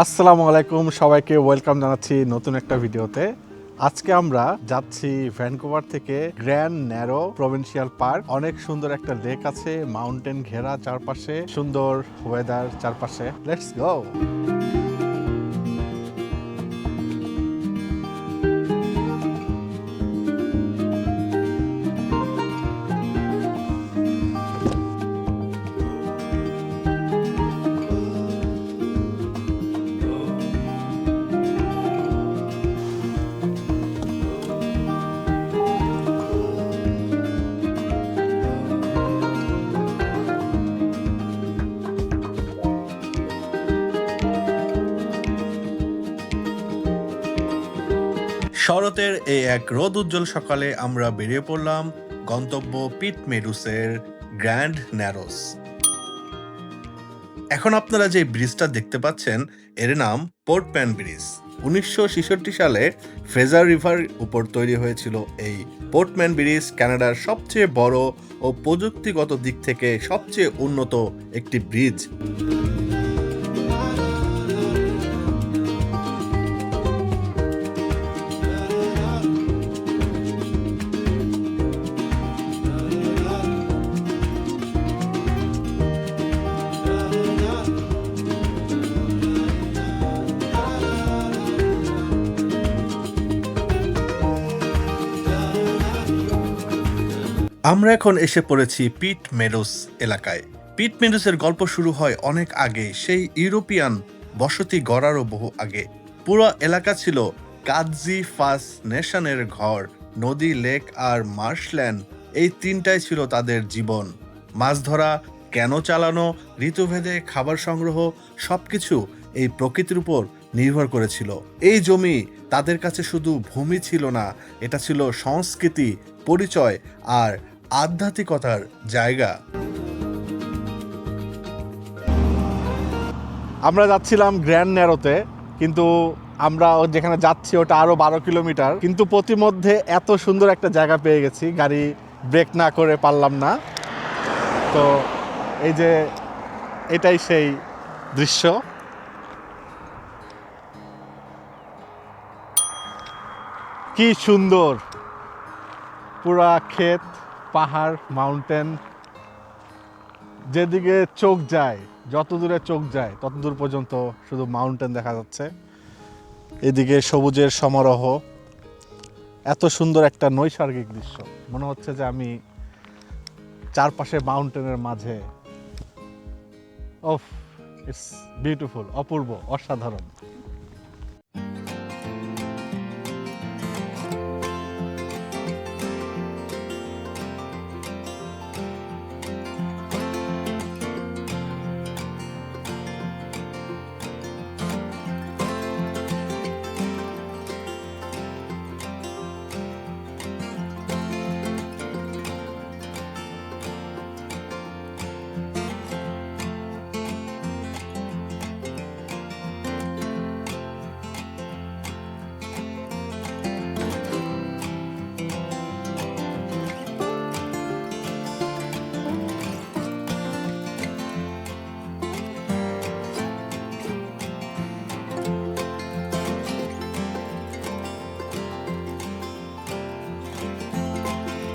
আসসালামু আলাইকুম সবাইকে ওয়েলকাম জানাচ্ছি নতুন একটা ভিডিওতে। আজকে আমরা যাচ্ছি ভ্যানকুভার থেকে গ্র্যান্ড ন্যারো প্রভিন্সিয়াল পার্ক। অনেক সুন্দর একটা লেক আছে মাউন্টেন ঘেরা চারপাশে, সুন্দর ওয়েদার চারপাশে। লেটস গো এক রোদ উজ্জ্বল সকালে আমরা বেরিয়ে পড়লাম গন্তব্য পিট মেডুসের গ্র্যান্ড ন্যারোস। এখন আপনারা যে ব্রিজটা দেখতে পাচ্ছেন, এর নাম পোর্ট প্যান ব্রিজ। উনিশশো ছেষট্টি সালে ফ্রেজার রিভার উপর তৈরি হয়েছিল এই পোর্টম্যান ব্রিজ, কানাডার সবচেয়ে বড় ও প্রযুক্তিগত দিক থেকে সবচেয়ে উন্নত একটি ব্রিজ। আমরা এখন এসে পড়েছি পিট মেডোস এলাকায়। পিট মেডোসের গল্প শুরু হয় অনেক আগে। সেই ইউরোপিয়ান বসতি গড়ারও বহু আগে। পুরো এলাকা ছিল কাজি ফাস নেশনের ঘর, নদী, লেক আর মার্শল্যান্ড। এই তিনটাই ছিল তাদের জীবন। মাছ ধরা, কেন চালানো, ঋতুভেদে খাবার সংগ্রহ, সবকিছু এই প্রকৃতির উপর নির্ভর করেছিল। এই জমি তাদের কাছে শুধু ভূমি ছিল না, এটা ছিল সংস্কৃতি, পরিচয় আর আধ্যাত্মিকতার জায়গা। আমরা যাচ্ছিলাম গ্র্যান্ড ন্যারোতে, কিন্তু আমরা যেখানে যাচ্ছি ওটা আরও বারো কিলোমিটার। কিন্তু প্রতিমধ্যে এত সুন্দর একটা জায়গা পেয়ে গেছি, গাড়ি ব্রেক না করে পারলাম না। তো এই যে এটাই সেই দৃশ্য। কি সুন্দর! পুরা ক্ষেত। পাহাড় মাউন্টেন যেদিকে চোখ যায়, যত দূরে চোখ যায়, তত দূর পর্যন্ত শুধু মাউন্টেন দেখা যাচ্ছে। এদিকে সবুজের সমারোহ। এত সুন্দর একটা নৈসর্গিক দৃশ্য। মনে হচ্ছে যে আমি চারপাশে মাউন্টেনের মাঝে। ওফ ইটস বিউটিফুল অপূর্ব, অসাধারণ।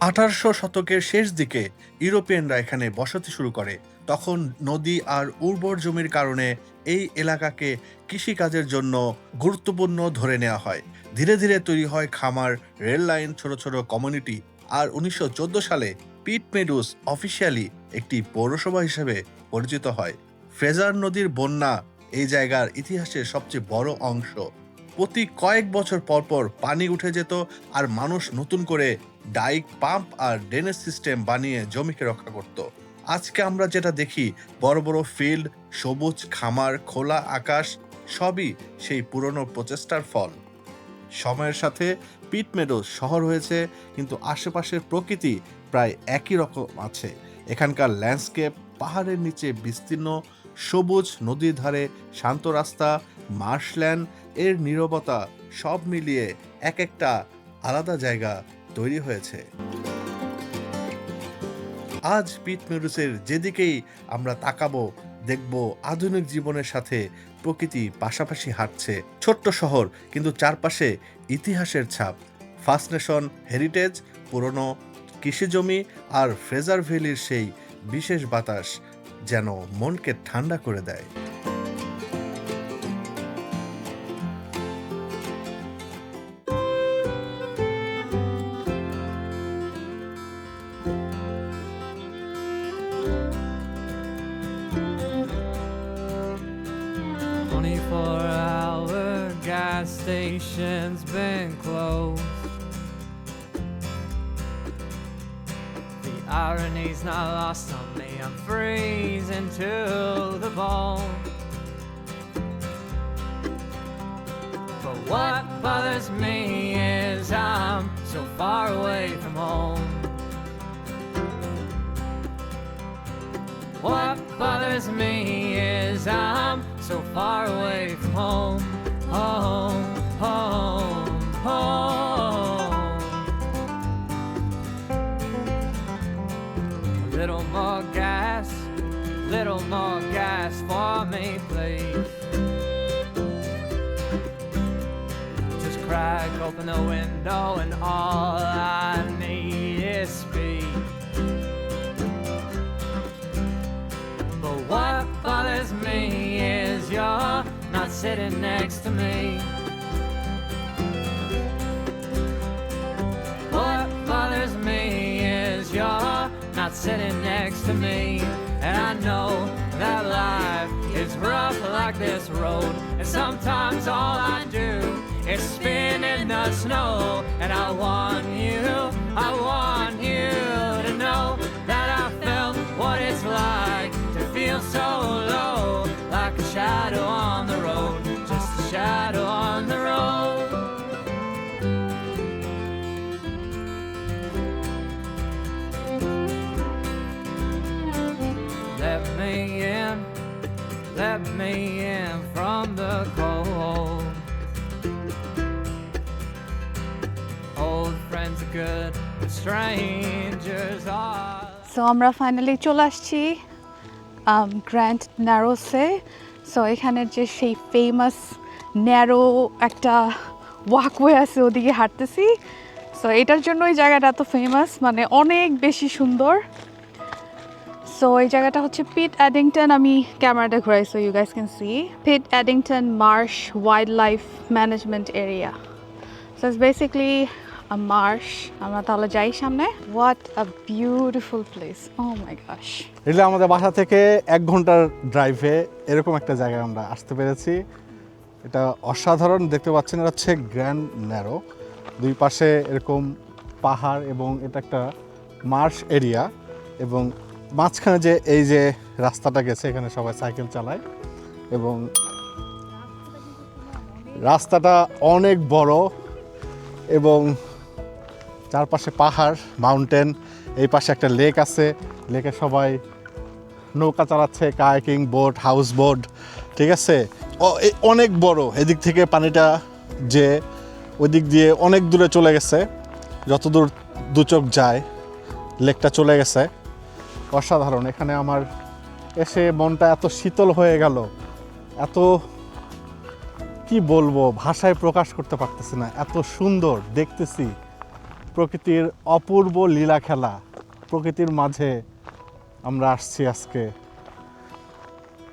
আঠারোশো শতকের শেষ দিকে ইউরোপিয়ানরা এখানে বসতি শুরু করে। তখন নদী আর উর্বর জমির কারণে এই এলাকাকে কৃষিকাজের জন্য গুরুত্বপূর্ণ ধরে নেওয়া হয়। ধীরে ধীরে তৈরি হয় খামার, রেল লাইন, ছোট ছোট কমিউনিটি আর উনিশশো চোদ্দ সালে পিট মেডুস অফিসিয়ালি একটি পৌরসভা হিসেবে পরিচিত হয়। ফ্রেজার নদীর বন্যা এই জায়গার ইতিহাসের সবচেয়ে বড় অংশ। প্রতি কয়েক বছর পর পর পানি উঠে যেত আর মানুষ নতুন করে ডাইক পাম্প আর ড্রেনেজ সিস্টেম বানিয়ে জমিকে রক্ষা করত। আজকে আমরা যেটা দেখি, বড় বড় ফিল্ড, সবুজ খামার, খোলা আকাশ, সবই সেই পুরনো প্রচেষ্টার ফল। সময়ের সাথে পিট মেডোস শহর হয়েছে, কিন্তু আশেপাশের প্রকৃতি প্রায় একই রকম আছে। এখানকার ল্যান্ডস্কেপ, পাহাড়ের নিচে বিস্তীর্ণ, সবুজ নদীর ধারে শান্ত রাস্তা, মার্শল্যান্ড, এর নীরবতা সব মিলিয়ে এক একটা আলাদা জায়গা তৈরি হয়েছে। আজ পিট মেরুসের যেদিকেই আমরা তাকাবো, দেখব আধুনিক জীবনের সাথে প্রকৃতি পাশাপাশি হাঁটছে। ছোট্ট শহর, কিন্তু চারপাশে ইতিহাসের ছাপ। ফার্স্ট নেশন, হেরিটেজ, পুরনো কৃষিজমি আর ফ্রেজার ভ্যালির সেই বিশেষ বাতাস যেন মনকে ঠান্ডা করে দেয়। To the bone. But what bothers me is I'm so far away from home. What bothers me is I'm so far away from home, home, home, open the window and all I need is speed. But what bothers me is you're not sitting next to me. What bothers me is you're not sitting next to me. And I know that life is rough like this road. And sometimes all I do is spin in the snow. And I want you, I want you to know that I felt what it's like to feel so low. Like a shadow on the road, just a shadow on the road. Let me in, let me in from the cold. Good, but strangers are. So আমরা finally চলে আসছি grand ন্যারোসে so এখানের যে সেই famous narrow একটা walkway আছে ওদিকে হাঁটতেছি। সো এটার জন্য এই জায়গাটা এত ফেমাস মানে অনেক বেশি সুন্দর। সো এই জায়গাটা হচ্ছে পিট অ্যাডিংটন আমি ক্যামেরাটা ঘুরাই so you guys can see Pitt Addington Marsh wildlife management area so it's basically a marsh. আমরা তাহলে যাই সামনে। What a beautiful place oh my gosh এটা আমাদের বাসা থেকে এক ঘণ্টার ড্রাইভে এরকম একটা জায়গায় আমরা আসতে পেরেছি। এটা অসাধারণ। দেখতে পাচ্ছেন, এটা হচ্ছে গ্র্যান্ড ন্যারো দুই পাশে এরকম পাহাড় এবং এটা একটা মার্শ এরিয়া এবং মাঝখানে যে এই যে রাস্তাটা গেছে, এখানে সবাই সাইকেল চালায় এবং রাস্তাটা অনেক বড় এবং চারপাশে পাহাড় মাউন্টেন এই পাশে একটা লেক আছে। লেকে সবাই নৌকা চালাচ্ছে কায়াকিং বোট হাউস বোট ঠিক আছে? অনেক বড়। এদিক থেকে পানিটা যে ওই দিক দিয়ে অনেক দূরে চলে গেছে। যতদূর দু চোখ যায় লেকটা চলে গেছে। অসাধারণ। এখানে আমার এসে মনটা এত শীতল হয়ে গেল। এত, কি বলব, ভাষায় প্রকাশ করতে পারতেছি না। এত সুন্দর, দেখতেছি। প্রকৃতির অপূর্ব লীলা খেলা। প্রকৃতির মাঝে আমরা আসছি আজকে।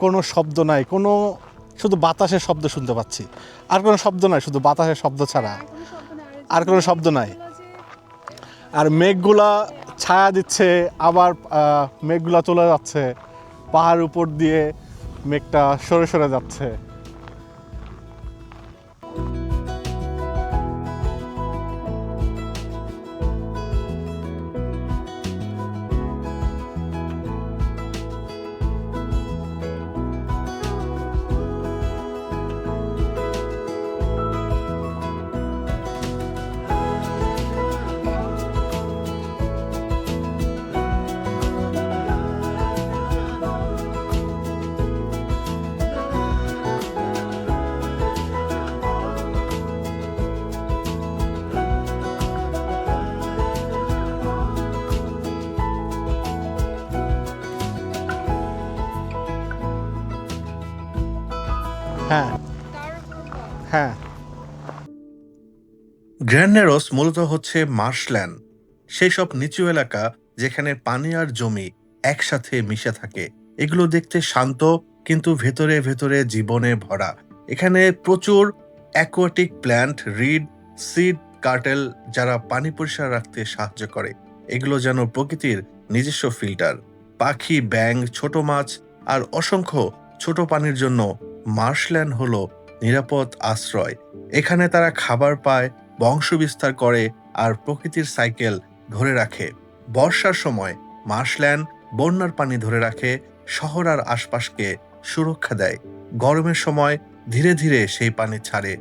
কোনো শব্দ নাই কোনো শুধু বাতাসের শব্দ শুনতে পাচ্ছি। আর কোনো শব্দ নাই শুধু বাতাসের শব্দ ছাড়া। আর কোনো শব্দ নাই আর মেঘগুলা ছায়া দিচ্ছে আবার মেঘগুলা চলে যাচ্ছে। পাহাড় উপর দিয়ে মেঘটা সরে সরে যাচ্ছে। গ্র্যান্ডনেরোস মূলত হচ্ছে মার্শল্যান্ড সেই সব নিচু এলাকা যেখানে পানি আর জমি একসাথে মিশে থাকে। এগুলো দেখতে শান্ত, কিন্তু ভেতরে ভেতরে জীবনে ভরা। এখানে প্রচুর aquatic plant reed seed cattail যারা পানি পরিষ্কার রাখতে সাহায্য করে। এগুলো যেন প্রকৃতির নিজস্ব ফিল্টার পাখি ব্যাং ছোট মাছ আর অসংখ্য ছোট পানির জন্য মার্শল্যান্ড হলো নিরাপদ আশ্রয়। এখানে তারা খাবার পায় বংশ বিস্তার করে আর প্রকৃতির সাইকেল ধরে রাখে। বর্ষার সময় মার্শল্যান্ড বন্যার পানি ধরে রাখে, শহর আর আশপাশকে সুরক্ষা দেয়। গরমের সময় ধীরে ধীরে সেই পানি ছাড়ে,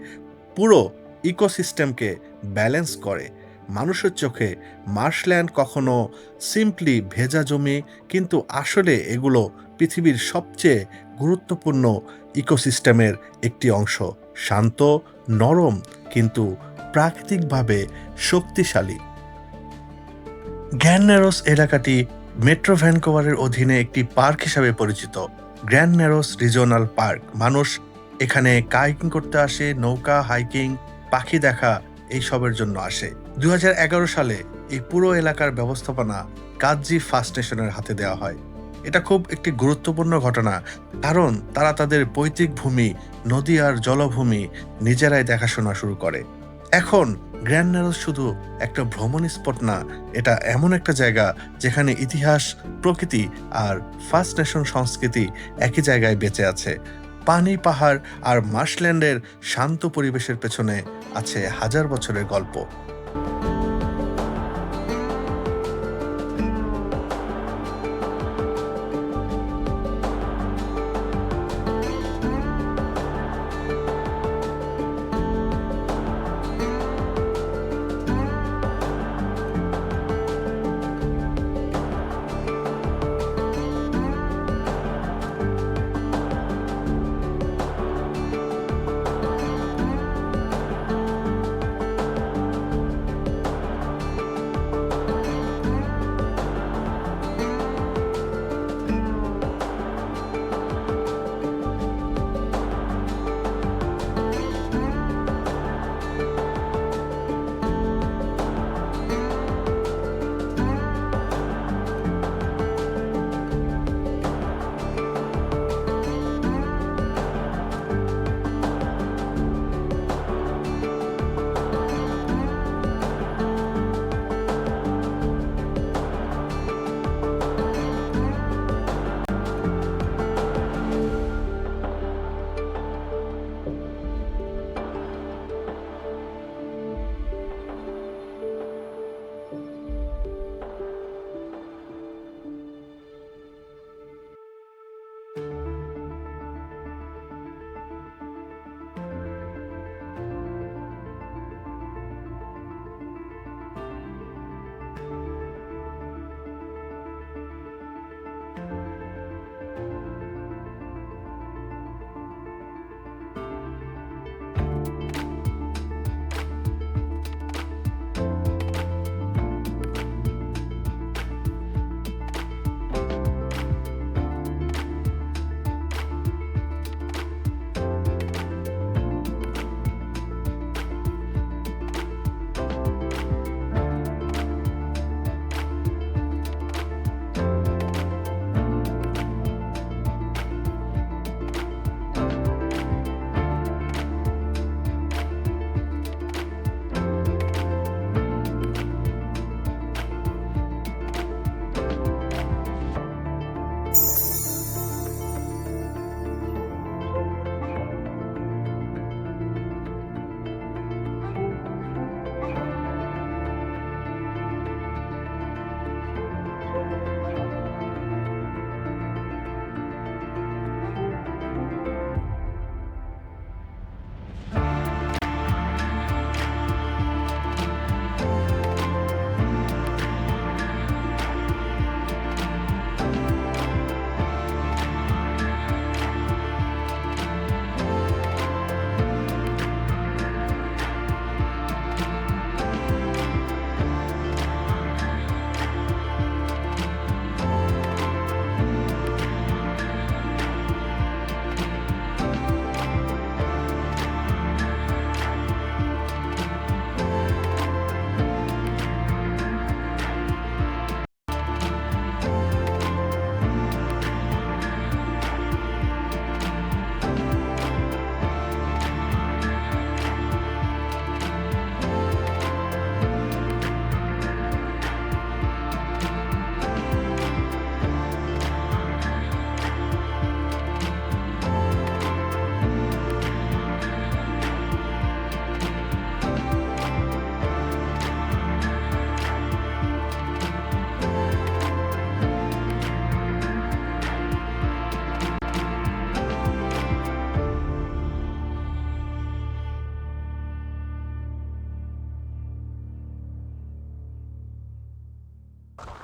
পুরো ইকোসিস্টেমকে ব্যালেন্স করে। মানুষের চোখে মার্শল্যান্ড কখনো সিম্পলি ভেজা জমি, কিন্তু আসলে এগুলো পৃথিবীর সবচেয়ে গুরুত্বপূর্ণ ইকোসিস্টেমের একটি অংশ। শান্ত, নরম, কিন্তু প্রাকৃতিকভাবে শক্তিশালী। গ্র্যান্ড ন্যারোস এলাকাটি মেট্রো ভ্যানকোভারের অধীনে একটি পার্ক হিসাবে পরিচিত। Grand Narrows park. মানুষ এখানে কাইকিং করতে আসে, নৌকা, হাইকিং, পাখি দেখা এইসবের জন্য আসে। দুই হাজার এগারো সালে এই পুরো এলাকার ব্যবস্থাপনা কাজজি ফার্স্ট নেশনের হাতে দেওয়া হয়। এটা খুব একটি গুরুত্বপূর্ণ ঘটনা, কারণ তারা তাদের পৈতৃক ভূমি, নদী আর জলভূমি নিজেরাই দেখাশোনা শুরু করে। এখন গ্র্যান্ড ন্যারোস শুধু একটা ভ্রমণ স্পট না, এটা এমন একটা জায়গা যেখানে ইতিহাস, প্রকৃতি আর ফার্স্ট নেশন সংস্কৃতি একই জায়গায় বেঁচে আছে। পানি, পাহাড় আর মার্শল্যান্ডের শান্ত পরিবেশের পেছনে আছে হাজার বছরের গল্প।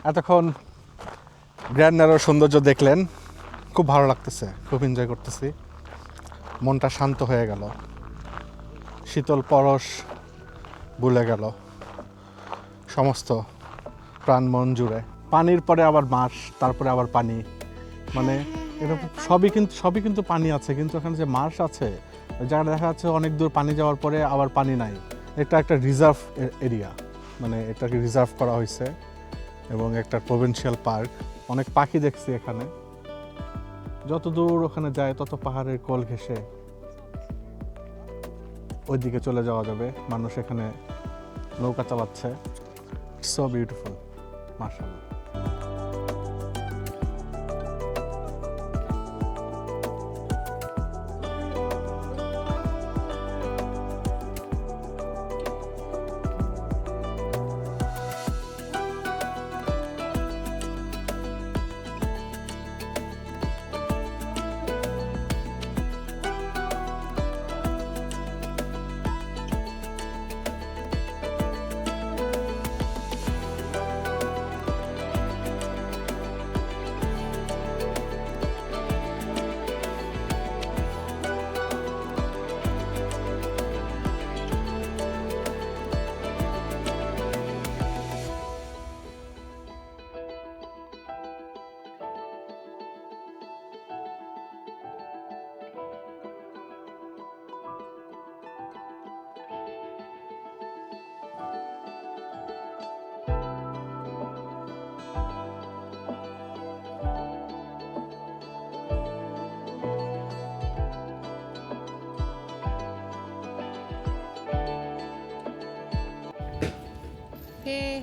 এতক্ষণ গ্র্যান্ড ন্যারোর সৌন্দর্য দেখলেন, খুব ভালো লাগতেছে, খুব এনজয় করতেছি। মনটা শান্ত হয়ে গেল। শীতল পরশ ভুলে গেল। সমস্ত প্রাণ মন জুড়ে। পানির পরে আবার মাছ তারপরে আবার পানি। মানে এরকম সবই কিন্তু সবই কিন্তু পানি আছে, কিন্তু এখানে যে মার্শ আছে জায়গাটা দেখা যাচ্ছে অনেক দূর পানি যাওয়ার পরে আবার পানি নাই। এটা একটা রিজার্ভ এরিয়া। মানে এটাকে রিজার্ভ করা হয়েছে এবং একটা প্রভিনশিয়াল পার্ক অনেক পাখি দেখছি এখানে। যত দূর ওখানে যায়, তত পাহাড়ের কোল ঘেসে ওইদিকে চলে যাওয়া যাবে। মানুষ এখানে নৌকা চালাচ্ছে। সো বিউটিফুল মার্শাল্লাহ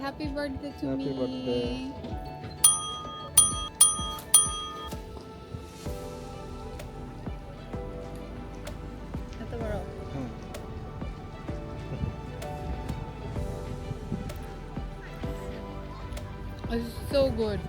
happy birthday to Happy me. birthday. এত বড় It's so good.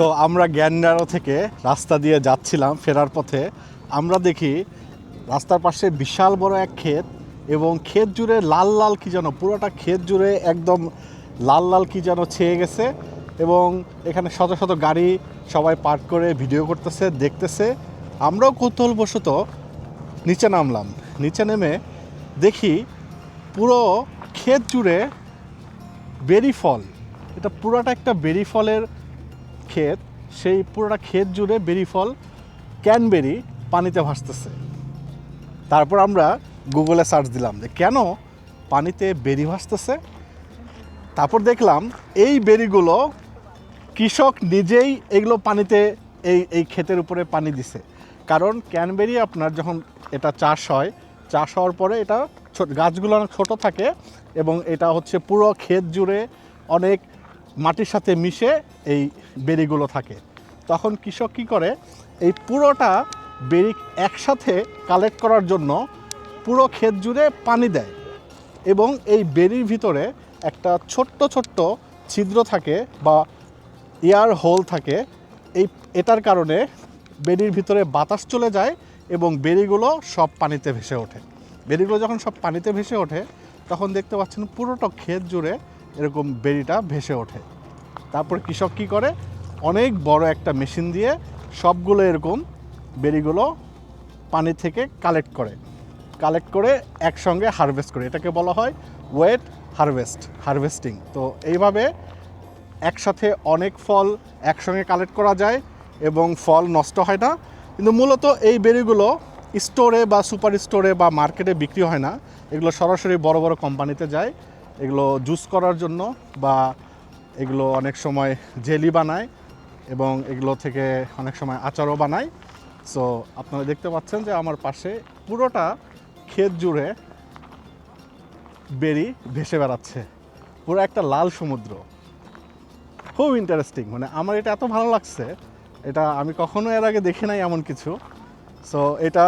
তো আমরা জ্ঞানডারো থেকে রাস্তা দিয়ে যাচ্ছিলাম ফেরার পথে। আমরা দেখি রাস্তার পাশে বিশাল বড় এক ক্ষেত এবং ক্ষেত জুড়ে লাল লাল কি যেন, পুরোটা ক্ষেত জুড়ে একদম লাল লাল কি যেন ছেয়ে গেছে এবং এখানে শত শত গাড়ি সবাই পার্ক করে ভিডিও করতেছে, দেখতেছে। আমরাও কৌতূহলবশত নিচে নামলাম। নিচে নেমে দেখি পুরো ক্ষেত জুড়ে বেরি ফল। এটা পুরোটা একটা বেরি ফলের ক্ষেত, সেই পুরোটা ক্ষেত জুড়ে বেরি ফল, ক্যানবেরি পানিতে ভাসতেছে। তারপর আমরা গুগলে সার্চ দিলাম যে কেন পানিতে বেরি ভাসতেছে। তারপর দেখলাম এই বেরিগুলো কৃষক নিজেই এগুলো পানিতে এই এই ক্ষেতের উপরে পানি দিছে। কারণ ক্যানবেরি আপনার যখন এটা চাষ হয়, চাষ হওয়ার পরে এটা গাছগুলো অনেক ছোটো থাকে এবং এটা হচ্ছে পুরো ক্ষেত জুড়ে অনেক মাটির সাথে মিশে এই বেরিগুলো থাকে। তখন কৃষক কী করে? এই পুরোটা বেরি একসাথে কালেক্ট করার জন্য পুরো ক্ষেত জুড়ে পানি দেয় এবং এই বেরির ভিতরে একটা ছোট্ট ছোট্ট ছিদ্র থাকে বা এয়ার হোল থাকে। এই, এটার কারণে বেরির ভিতরে বাতাস চলে যায় এবং বেরিগুলো সব পানিতে ভেসে ওঠে। বেরিগুলো যখন সব পানিতে ভেসে ওঠে, তখন দেখতে পাচ্ছেন পুরোটা ক্ষেত জুড়ে এরকম বেরিটা ভেসে ওঠে। তারপর কৃষক কী করে? অনেক বড় একটা মেশিন দিয়ে সবগুলো এরকম বেরিগুলো পানি থেকে কালেক্ট করে। কালেক্ট করে একসঙ্গে হারভেস্ট করে। এটাকে বলা হয় ওয়েট হারভেস্ট, হারভেস্টিং। তো এইভাবে একসাথে অনেক ফল একসঙ্গে কালেক্ট করা যায় এবং ফল নষ্ট হয় না। কিন্তু মূলত এই বেরিগুলো স্টোরে বা সুপার স্টোরে বা মার্কেটে বিক্রি হয় না। এগুলো সরাসরি বড় বড় কোম্পানিতে যায়। এগুলো জুস করার জন্য বা এগুলো অনেক সময় জেলি বানায় এবং এগুলো থেকে অনেক সময় আচারও বানায়। সো আপনারা দেখতে পাচ্ছেন যে আমার পাশে পুরোটা ক্ষেত জুড়ে বেরি ভেসে বেড়াচ্ছে। পুরো একটা লাল সমুদ্র। খুব ইন্টারেস্টিং মানে আমার এটা এত ভালো লাগছে। এটা আমি কখনো এর আগে দেখি নাই এমন কিছু। সো এটা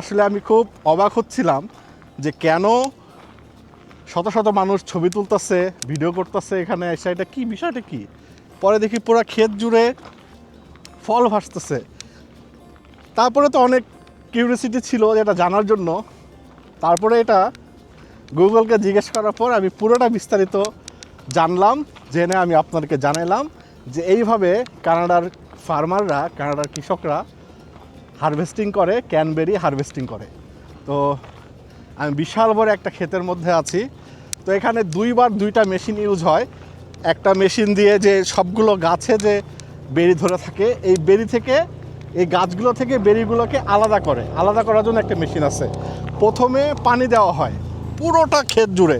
আসলে আমি খুব অবাক হচ্ছিলাম যে কেন শত শত মানুষ ছবি তুলতেছে, ভিডিও করতেছে এখানে এসে। এটা কি বিষয়টা কি? পরে দেখি পুরো ক্ষেত জুড়ে ফল ভাসতেছে। তারপরে তো অনেক কিউরিয়াসিটি ছিল যেটা জানার জন্য। তারপরে এটা গুগলকে জিজ্ঞেস করার পর আমি পুরোটা বিস্তারিত জানলাম, জেনে আমি আপনাদেরকে জানালাম যে এইভাবে কানাডার ফার্মাররা কানাডার কৃষকরা হারভেস্টিং করে ক্যানবেরি হারভেস্টিং করে। তো আমি বিশাল বড় একটা ক্ষেতের মধ্যে আছি। তো এখানে দুইবার দুইটা মেশিন ইউজ হয়। একটা মেশিন দিয়ে যে সবগুলো গাছে যে বেরি ধরে থাকে, এই বেরি থেকে, এই গাছগুলো থেকে বেরিগুলোকে আলাদা করে। আলাদা করার জন্য একটা মেশিন আছে। প্রথমে পানি দেওয়া হয় পুরোটা ক্ষেত জুড়ে।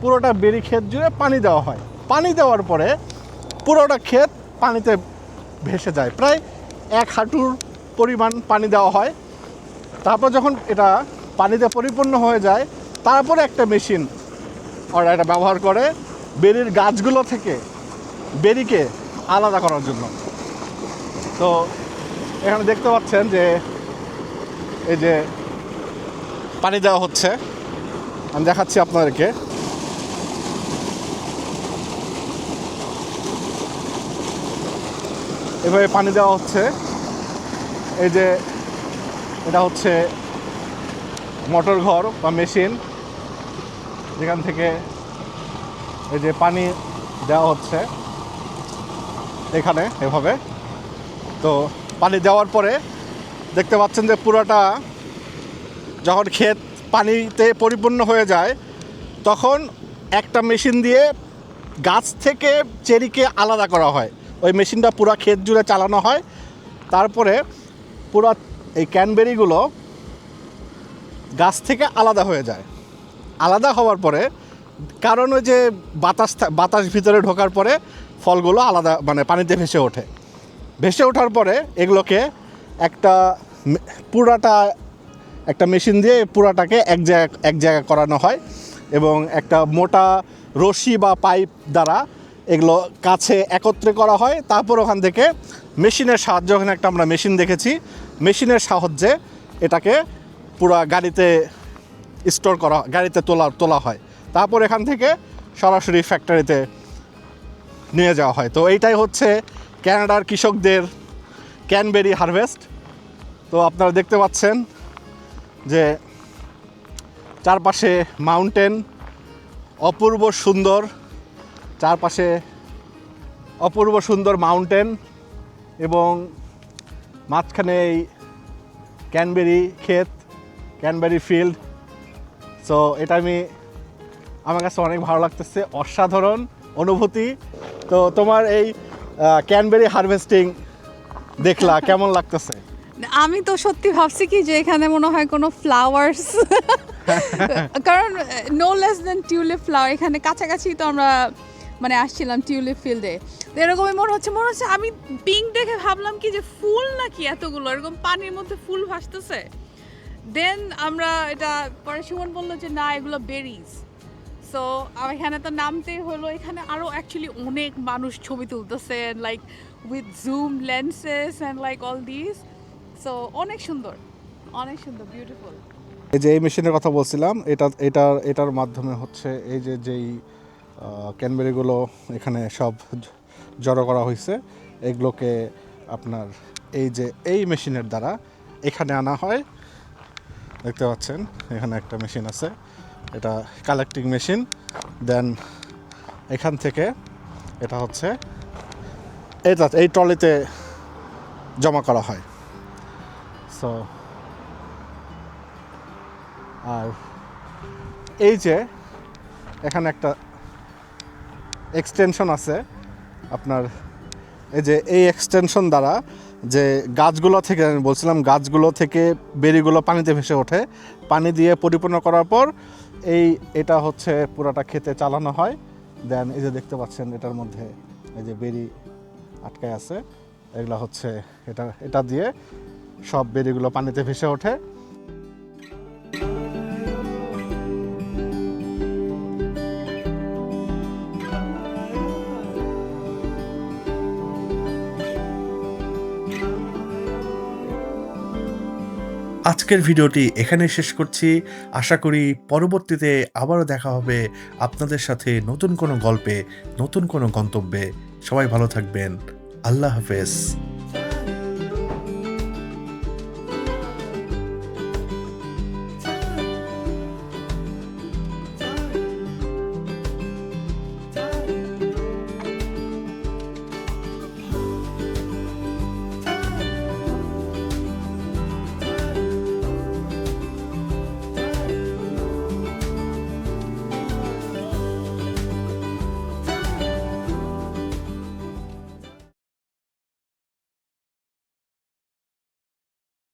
পুরোটা বেরি ক্ষেত জুড়ে পানি দেওয়া হয়। পানি দেওয়ার পরে পুরোটা ক্ষেত পানিতে ভেসে যায়। প্রায় এক হাঁটুর পরিমাণ পানি দেওয়া হয়। তারপর যখন এটা পানিতে পরিপূর্ণ হয়ে যায়, তারপরে একটা মেশিন ওরা এটা ব্যবহার করে বেরির গাছগুলো থেকে বেরিকে আলাদা করার জন্য। তো এখানে দেখতে পাচ্ছেন যে এই যে পানি দেওয়া হচ্ছে। আমি দেখাচ্ছি আপনাদেরকে। এভাবে পানি দেওয়া হচ্ছে। এই যে এটা হচ্ছে মোটর ঘর বা মেশিন, যেখান থেকে এই যে পানি দেওয়া হচ্ছে এখানে এভাবে। তো পানি দেওয়ার পরে দেখতে পাচ্ছেন যে পুরোটা যখন ক্ষেত পানিতে পরিপূর্ণ হয়ে যায়, তখন একটা মেশিন দিয়ে গাছ থেকে চেরিকে আলাদা করা হয়। ওই মেশিনটা পুরো ক্ষেত জুড়ে চালানো হয়। তারপরে পুরো এই ক্যানবেরিগুলো গাছ থেকে আলাদা হয়ে যায়। আলাদা হওয়ার পরে কারণ ওই যে বাতাস বাতাস ভিতরে ঢোকার পরে ফলগুলো আলাদা মানে পানিতে ভেসে ওঠে। ভেসে ওঠার পরে এগুলোকে একটা পুরাটা, একটা মেশিন দিয়ে পুরাটাকে এক জায়গা এক জায়গা করানো হয় এবং একটা মোটা রশি বা পাইপ দ্বারা এগুলো কাছে একত্রে করা হয়। তারপর ওখান থেকে মেশিনের সাহায্যে, ওখানে একটা আমরা মেশিন দেখেছি। মেশিনের সাহায্যে এটাকে পুরা গাড়িতে স্টোর করা গাড়িতে তোলা তোলা হয়। তারপর এখান থেকে সরাসরি ফ্যাক্টরিতে নিয়ে যাওয়া হয়। তো এইটাই হচ্ছে ক্যানাডার কৃষকদের ক্যানবেরি হারভেস্ট তো আপনারা দেখতে পাচ্ছেন যে চারপাশে মাউন্টেন অপূর্ব সুন্দর, চারপাশে অপূর্ব সুন্দর মাউন্টেন এবং মাঝখানে এই ক্যানবেরি ক্ষেত। ক্যানবেরি ফিল্ড সো এটা আমি আমার কাছে অনেক ভালো লাগতেছে অসাধারণ অনুভূতি। তো তোমার এই ক্যানবেরি হারভেস্টিং দেখলা কেমন লাগতেছে? আমি তো সত্যি ভাবছি কি যে এখানে মনে হয় কোনো ফ্লাওয়ার্স কারণ no less than tulip flower এখানে কাছাকাছি তো আমরা মানে আসছিলাম টিউলিপ ফিল্ডে তো এরকমই মনে হচ্ছে মনে হচ্ছে আমি পিঙ্ক দেখে ভাবলাম কি যে ফুল নাকি এতগুলো এরকম পানির মধ্যে ফুল ভাসতেছে। দেন আমরা এটা পরে সুমন বলল যে, না, এগুলো বেরিজ সো এখানে তো নামতেই হলো। এখানে আরও অ্যাকচুয়ালি অনেক মানুষ ছবি তুলতেছে like with zoom lenses and like all this so অনেক সুন্দর অনেক সুন্দর বিউটিফুল এই যে এই মেশিনের কথা বলছিলাম, এটা এটার এটার মাধ্যমে হচ্ছে এই যে, যেই ক্যানবেরিগুলো এখানে সব জড়ো করা হয়েছে, এগুলোকে আপনার এই যে, এই মেশিনের দ্বারা এখানে আনা হয়। দেখতে পাচ্ছেন, এখানে একটা মেশিন আছে। এটা কালেক্টিং মেশিন দেন এখান থেকে এটা হচ্ছে এটা এই ট্রলিতে জমা করা হয়। সো আর এই যে এখানে একটা এক্সটেনশন আছে, আপনার এই যে এই এক্সটেনশন দ্বারা যে গাছগুলো থেকে, আমি বলছিলাম গাছগুলো থেকে বেরিগুলো পানিতে ভেসে ওঠে। পানি দিয়ে পরিপূর্ণ করার পর এই, এটা হচ্ছে পুরাটা খেতে চালানো হয়। দেন এই যে দেখতে পাচ্ছেন, এটার মধ্যে এই যে বেরি আটকায় আছে। এগুলো হচ্ছে, এটা এটা দিয়ে সব বেরিগুলো পানিতে ভেসে ওঠে। আজকের ভিডিওটি এখানে শেষ করছি। আশা করি পরবর্তীতে আবারও দেখা হবে আপনাদের সাথে নতুন কোনো গল্পে, নতুন কোনো গন্তব্যে। সবাই ভালো থাকবেন। আল্লাহ হাফেজ।